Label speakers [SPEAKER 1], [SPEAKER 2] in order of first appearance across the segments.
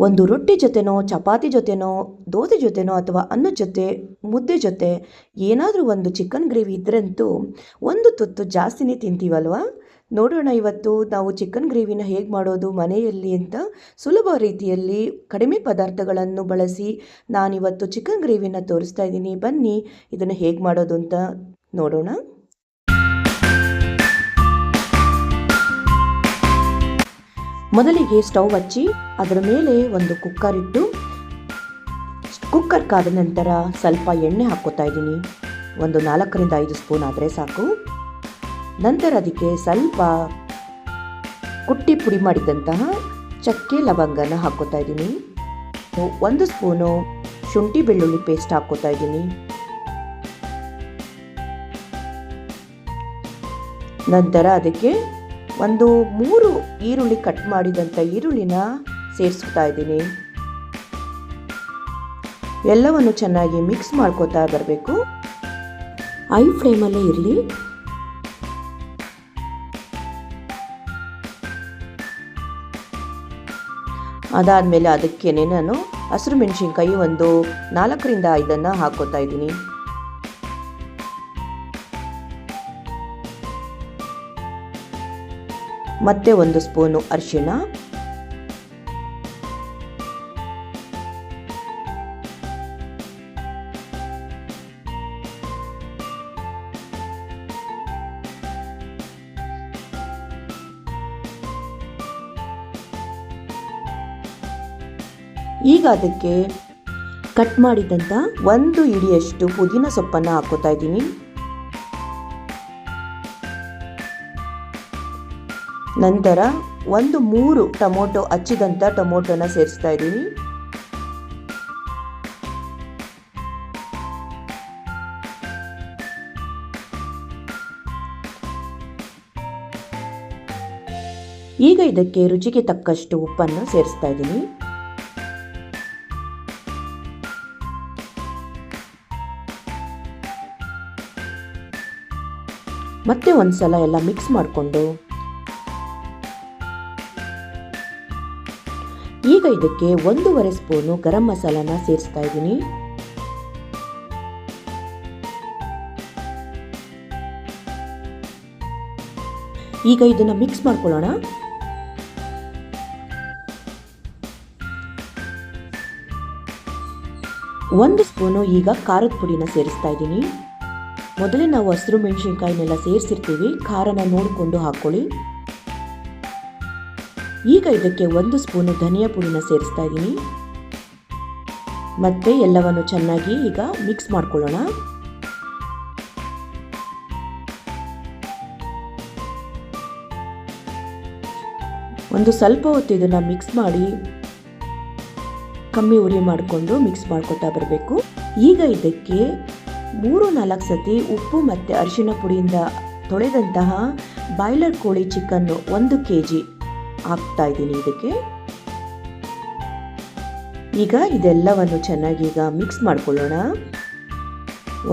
[SPEAKER 1] ಒಂದು ರೊಟ್ಟಿ ಜೊತೆನೋ, ಚಪಾತಿ ಜೊತೆನೋ, ದೋಸೆ ಜೊತೆನೋ ಅಥವಾ ಅನ್ನದ ಜೊತೆ, ಮುದ್ದೆ ಜೊತೆ, ಏನಾದರೂ ಒಂದು ಚಿಕನ್ ಗ್ರೇವಿ ಇದ್ರಂತೂ ಒಂದು ತುತ್ತು ಜಾಸ್ತಿನೇ ತಿಂತೀವಲ್ವಾ? ನೋಡೋಣ ಇವತ್ತು ನಾವು ಚಿಕನ್ ಗ್ರೇವಿನ ಹೇಗೆ ಮಾಡೋದು ಮನೆಯಲ್ಲಿ ಅಂತ ಸುಲಭ ರೀತಿಯಲ್ಲಿ ಕಡಿಮೆ ಪದಾರ್ಥಗಳನ್ನು ಬಳಸಿ ನಾನಿವತ್ತು ಚಿಕನ್ ಗ್ರೇವಿನ ತೋರಿಸ್ತಾ ಇದ್ದೀನಿ. ಬನ್ನಿ, ಇದನ್ನು ಹೇಗೆ ಮಾಡೋದು ಅಂತ ನೋಡೋಣ. ಮೊದಲಿಗೆ ಸ್ಟವ್ ಹಚ್ಚಿ ಅದರ ಮೇಲೆ ಒಂದು ಕುಕ್ಕರ್ ಇಟ್ಟು ಕುಕ್ಕರ್ ಕಾದ ನಂತರ ಸ್ವಲ್ಪ ಎಣ್ಣೆ ಹಾಕೋತಾ ಇದ್ದೀನಿ. ಒಂದು ನಾಲ್ಕರಿಂದ ಐದು ಸ್ಪೂನ್ ಆದರೆ ಸಾಕು. ನಂತರ ಅದಕ್ಕೆ ಸ್ವಲ್ಪ ಕುಟ್ಟಿ ಪುಡಿ ಮಾಡಿದಂತಹ ಚಕ್ಕೆ ಲವಂಗನ ಹಾಕೋತಾ ಇದ್ದೀನಿ. ಒಂದು ಸ್ಪೂನು ಶುಂಠಿ ಬೆಳ್ಳುಳ್ಳಿ ಪೇಸ್ಟ್ ಹಾಕೋತಾ ಇದ್ದೀನಿ. ನಂತರ ಅದಕ್ಕೆ ಒಂದು ಮೂರು ಈರುಳ್ಳಿ ಕಟ್ ಮಾಡಿದಂಥ ಈರುಳ್ಳಿನ ಸೇರಿಸ್ತಾ ಇದ್ದೀನಿ. ಎಲ್ಲವನ್ನು ಚೆನ್ನಾಗಿ ಮಿಕ್ಸ್ ಮಾಡ್ಕೋತಾ ಬರಬೇಕು. ಐ ಫ್ಲೇಮಲ್ಲೇ ಇರಲಿ. ಅದಾದಮೇಲೆ ಅದಕ್ಕೇನೆ ನಾನು ಹಸಿರು ಮೆಣಸಿನ್ಕಾಯಿ ಒಂದು ನಾಲ್ಕರಿಂದ ಐದನ್ನು ಹಾಕೋತಾ ಇದ್ದೀನಿ. ಮತ್ತೆ ಒಂದು ಸ್ಪೂನು ಅರಿಶಿಣ. ಈಗ ಅದಕ್ಕೆ ಕಟ್ ಮಾಡಿದಂಥ ಒಂದು ಇಡಿಯಷ್ಟು ಪುದೀನ ಸೊಪ್ಪನ್ನು ಹಾಕೋತಾ ಇದ್ದೀನಿ. ನಂತರ ಒಂದು ಮೂರು ಟೊಮೊಟೊ ಹಚ್ಚಿದಂಥ ಟೊಮೊಟೊನ ಸೇರಿಸ್ತಾ ಇದ್ದೀನಿ. ಈಗ ಇದಕ್ಕೆ ರುಚಿಗೆ ತಕ್ಕಷ್ಟು ಉಪ್ಪನ್ನು ಸೇರಿಸ್ತಾ ಇದ್ದೀನಿ. ಮತ್ತೆ ಒಂದ್ಸಲ ಎಲ್ಲ ಮಿಕ್ಸ್ ಮಾಡಿಕೊಂಡು ಈಗ ಇದಕ್ಕೆ ಒಂದೂವರೆ ಸ್ಪೂನು ಗರಂ ಮಸಾಲಾನ ಸೇರಿಸ್ತಾ ಇದ್ದೀನಿ. ಈಗ ಇದನ್ನ ಮಿಕ್ಸ್ ಮಾಡ್ಕೊಳ್ಳೋಣ. ಒಂದು ಸ್ಪೂನು ಈಗ ಖಾರದ ಪುಡಿನ ಸೇರಿಸ್ತಾ ಇದ್ದೀನಿ. ಮೊದಲೇ ನಾವು ಹಸಿರು ಮೆಣಸಿನ್ಕಾಯಿನೆಲ್ಲ ಸೇರಿಸಿರ್ತೀವಿ, ಖಾರನ ನೋಡಿಕೊಂಡು ಹಾಕ್ಕೊಳ್ಳಿ. ಈಗ ಇದಕ್ಕೆ ಒಂದು ಸ್ಪೂನು ಧನಿಯಾ ಪುಡಿನ ಸೇರಿಸ್ತಾ ಇದ್ದೀನಿ. ಮತ್ತೆ ಎಲ್ಲವನ್ನು ಚೆನ್ನಾಗಿ ಈಗ ಮಿಕ್ಸ್ ಮಾಡ್ಕೊಳ್ಳೋಣ. ಒಂದು ಸ್ವಲ್ಪ ಹೊತ್ತು ಇದನ್ನು ಮಿಕ್ಸ್ ಮಾಡಿ ಕಮ್ಮಿ ಉರಿ ಮಾಡಿಕೊಂಡು ಮಿಕ್ಸ್ ಮಾಡ್ಕೊತಾ ಬರಬೇಕು. ಈಗ ಇದಕ್ಕೆ ಮೂರು ನಾಲ್ಕು ಸತಿ ಉಪ್ಪು ಮತ್ತು ಅರಿಶಿನ ಪುಡಿಯಿಂದ ತೊಳೆದಂತಹ ಬಾಯ್ಲರ್ ಕೋಳಿ ಚಿಕನ್ನು ಒಂದು ಕೆ ಜಿ ಹಾಕ್ತಾ ಇದ್ದೀನಿ ಇದಕ್ಕೆ. ಈಗ ಇದೆಲ್ಲವನ್ನು ಚೆನ್ನಾಗಿ ಈಗ ಮಿಕ್ಸ್ ಮಾಡ್ಕೊಳ್ಳೋಣ.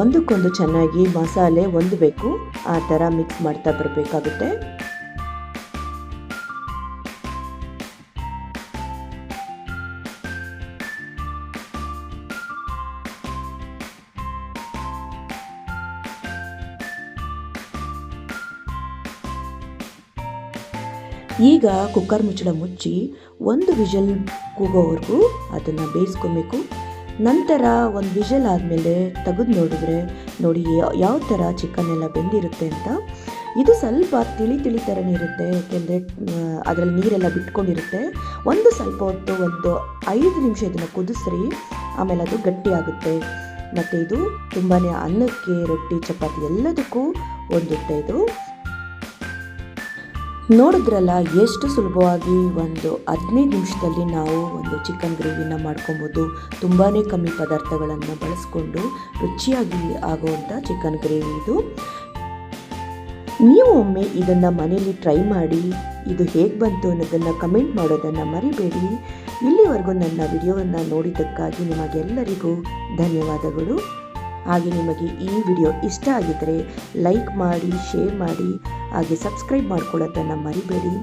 [SPEAKER 1] ಒಂದಕ್ಕೊಂದು ಚೆನ್ನಾಗಿ ಮಸಾಲೆ ಹೊಂದಬೇಕು ಆ ಥರ ಮಿಕ್ಸ್ ಮಾಡ್ತಾ ಬರಬೇಕಾಗುತ್ತೆ. ಈಗ ಕುಕ್ಕರ್ ಮುಚ್ಚಳ ಮುಚ್ಚಿ ಒಂದು ವಿಜಲ್ ಕೂಗೋವರೆಗೂ ಅದನ್ನು ಬೇಯಿಸ್ಕೊಬೇಕು. ನಂತರ ಒಂದು ವಿಜಲ್ ಆದಮೇಲೆ ತೆಗೆದು ನೋಡಿದ್ರೆ ನೋಡಿ ಯಾವ ಥರ ಚಿಕನ್ ಎಲ್ಲ ಬೆಂದಿರುತ್ತೆ ಅಂತ. ಇದು ಸ್ವಲ್ಪ ತಿಳಿ ತಿಳಿ ಥರನೇ ಇರುತ್ತೆ, ಯಾಕೆಂದರೆ ಅದರಲ್ಲಿ ನೀರೆಲ್ಲ ಬಿಟ್ಕೊಂಡಿರುತ್ತೆ. ಒಂದು ಸ್ವಲ್ಪ ಹೊತ್ತು ಒಂದು ಐದು ನಿಮಿಷ ಇದನ್ನು ಕುದಿಸ್ರಿ, ಆಮೇಲೆ ಅದು ಗಟ್ಟಿ ಆಗುತ್ತೆ ಮತ್ತು ಇದು ತುಂಬಾ ಅನ್ನಕ್ಕೆ, ರೊಟ್ಟಿ, ಚಪಾತಿ ಎಲ್ಲದಕ್ಕೂ ಒಂದುತ್ತೆ ಇದು. ನೋಡಿದ್ರಲ್ಲ, ಎಷ್ಟು ಸುಲಭವಾಗಿ ಒಂದು ಹದಿನೈದು ನಿಮಿಷದಲ್ಲಿ ನಾವು ಒಂದು ಚಿಕನ್ ಗ್ರೇವಿನ ಮಾಡ್ಕೊಬೋದು. ತುಂಬಾ ಕಮ್ಮಿ ಪದಾರ್ಥಗಳನ್ನು ಬಳಸ್ಕೊಂಡು ರುಚಿಯಾಗಿ ಆಗುವಂಥ ಚಿಕನ್ ಗ್ರೇವಿ ಇದು. ನೀವು ಒಮ್ಮೆ ಇದನ್ನು ಮನೆಯಲ್ಲಿ ಟ್ರೈ ಮಾಡಿ, ಇದು ಹೇಗೆ ಬಂತು ಅನ್ನೋದನ್ನು ಕಮೆಂಟ್ ಮಾಡೋದನ್ನು ಮರಿಬೇಡಿ. ಇಲ್ಲಿವರೆಗೂ ನನ್ನ ವಿಡಿಯೋವನ್ನು ನೋಡಿದ್ದಕ್ಕಾಗಿ ನಿಮಗೆಲ್ಲರಿಗೂ ಧನ್ಯವಾದಗಳು. ಹಾಗೆ ನಿಮಗೆ ಈ ವಿಡಿಯೋ ಇಷ್ಟ ಆಗಿದ್ದರೆ ಲೈಕ್ ಮಾಡಿ ಶೇರ್ ಮಾಡಿ ಹಾಗೆ ಸಬ್ಸ್ಕ್ರೈಬ್ ಮಾಡ್ಕೊಳ್ಳೋದನ್ನು ಮರಿಬೇಡಿ.